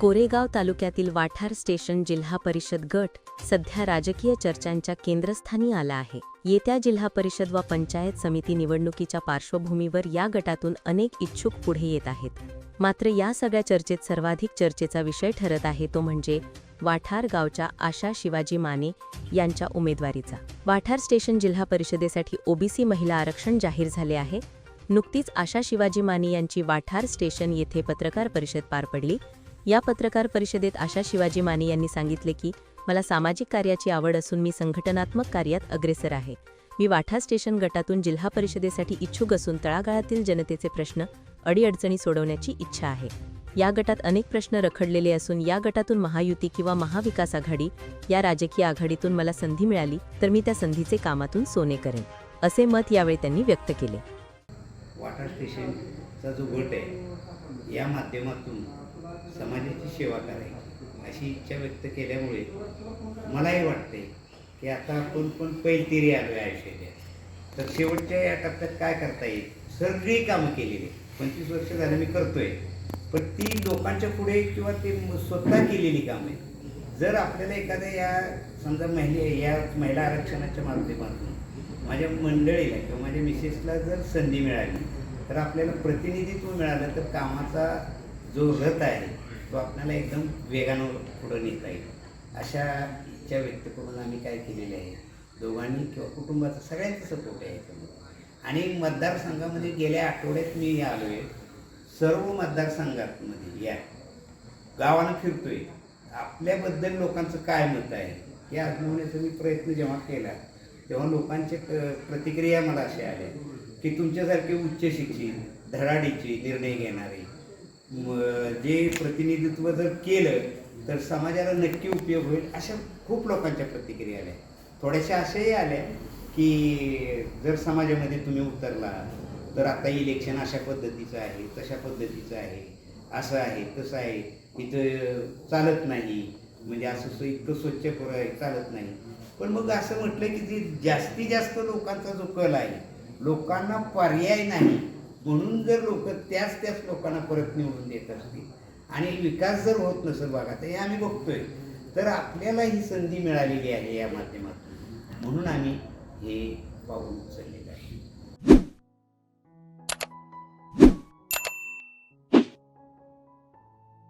कोरेगाव तालुक्यातील वाठार स्टेशन जिल्हा परिषद गट सध्या राजकीय चर्चांच्या केंद्रस्थानी आला आहे. येत्या जिल्हा परिषद व पंचायत समिती निवडणुकीच्या पार्श्वभूमीवर या गटातून अनेक इच्छुक पुढे येत आहेत. मात्र या सगळ्या चर्चेत सर्वाधिक चर्चेचा विषय ठरत आहे तो म्हणजे वाठार गावच्या आशा शिवाजी माने यांच्या उमेदवारीचा. वाठार स्टेशन जिल्हा परिषदेसाठी ओबीसी महिला आरक्षण जाहीर झाले आहे. नुकतीच आशा शिवाजी माने यांची वाठार स्टेशन येथे पत्रकार परिषद पार पडली. या पत्रकार परिषदेत आशा शिवाजी माने यांनी सांगितले की मला सामाजिक कार्याची आवड असून मी संघटनात्मक कार्यात अग्रेसर आहे. मी वाठा स्टेशन गटातून जिल्हा परिषदेसाठी इच्छुक असून तळागाळातील जनतेचे प्रश्न अडीअडचणी सोडवण्याची इच्छा आहे. या गटात अनेक प्रश्न रखडलेले असून या गटातून महायुती किंवा महाविकास आघाडी या राजकीय आघाडीतून मला संधी मिळाली तर मी त्या संधीचे कामातून सोने करेन असे मत यावेळी त्यांनी व्यक्त केले. वाटा स्टेशनचा जो गट आहे या माध्यमातून समाजाची सेवा करायची. अशी इच्छा व्यक्त केल्यामुळे मलाही वाटते की आता आपण पण पैलतिरी आलो आहे आयुष्याच्या. तर शेवटच्या या टप्प्यात काय करता येईल? सगळी कामं केलेली पंचवीस वर्ष झालं मी करतोय. पण ती लोकांच्या पुढे किंवा ते स्वतः केलेली कामं आहेत. जर आपल्याला एखाद्या या समजा महिले या महिला आरक्षणाच्या माध्यमातून माझ्या मंडळीला किंवा माझ्या मिसेसला जर संधी मिळाली तर आपल्याला प्रतिनिधित्व मिळालं तर कामाचा जो रथ आहे तो आपल्याला एकदम वेगानं पुढं नेता येईल. अशा इच्छा व्यक्त करून आम्ही काय केलेले आहे दोघांनी किंवा कुटुंबाचा सगळ्यांचा सपोर्ट आहे आणि मतदारसंघामध्ये गेल्या आठवड्यात मी आलो आहे सर्व मतदारसंघांमध्ये या गावानं फिरतोय. आपल्याबद्दल लोकांचं काय मत आहे हे आजमावण्याचा मी प्रयत्न जेव्हा केला तेव्हा लोकांचे प्रतिक्रिया मला अशा आल्या की तुमच्यासारखे उच्च शिक्षित धडाडीचे निर्णय घेणारे जे प्रतिनिधित्व जर केलं तर समाजाला नक्की उपयोग होईल अशा खूप लोकांच्या प्रतिक्रिया आल्या. थोड्याशा अशाही आल्या की जर समाजामध्ये तुम्ही उतरला तर आता इलेक्शन अशा पद्धतीचं आहे तशा पद्धतीचं आहे असं आहे तसं आहे. इथं चालत नाही. म्हणजे असं इतकं स्वच्छ पुरं आहे चालत नाही. पण मग असं म्हटलं की जे जास्तीत जास्त लोकांचा जो कल आहे लोकांना पर्याय नाही. म्हणून जर लोक त्याच त्याच लोकांना परत निवडून देत असतील आणि विकास जर होत नसेल बघा तर हे आम्ही बघतोय. तर आपल्याला ही संधी मिळालेली आहे या माध्यमातून. म्हणून आम्ही हे पाहून उचलले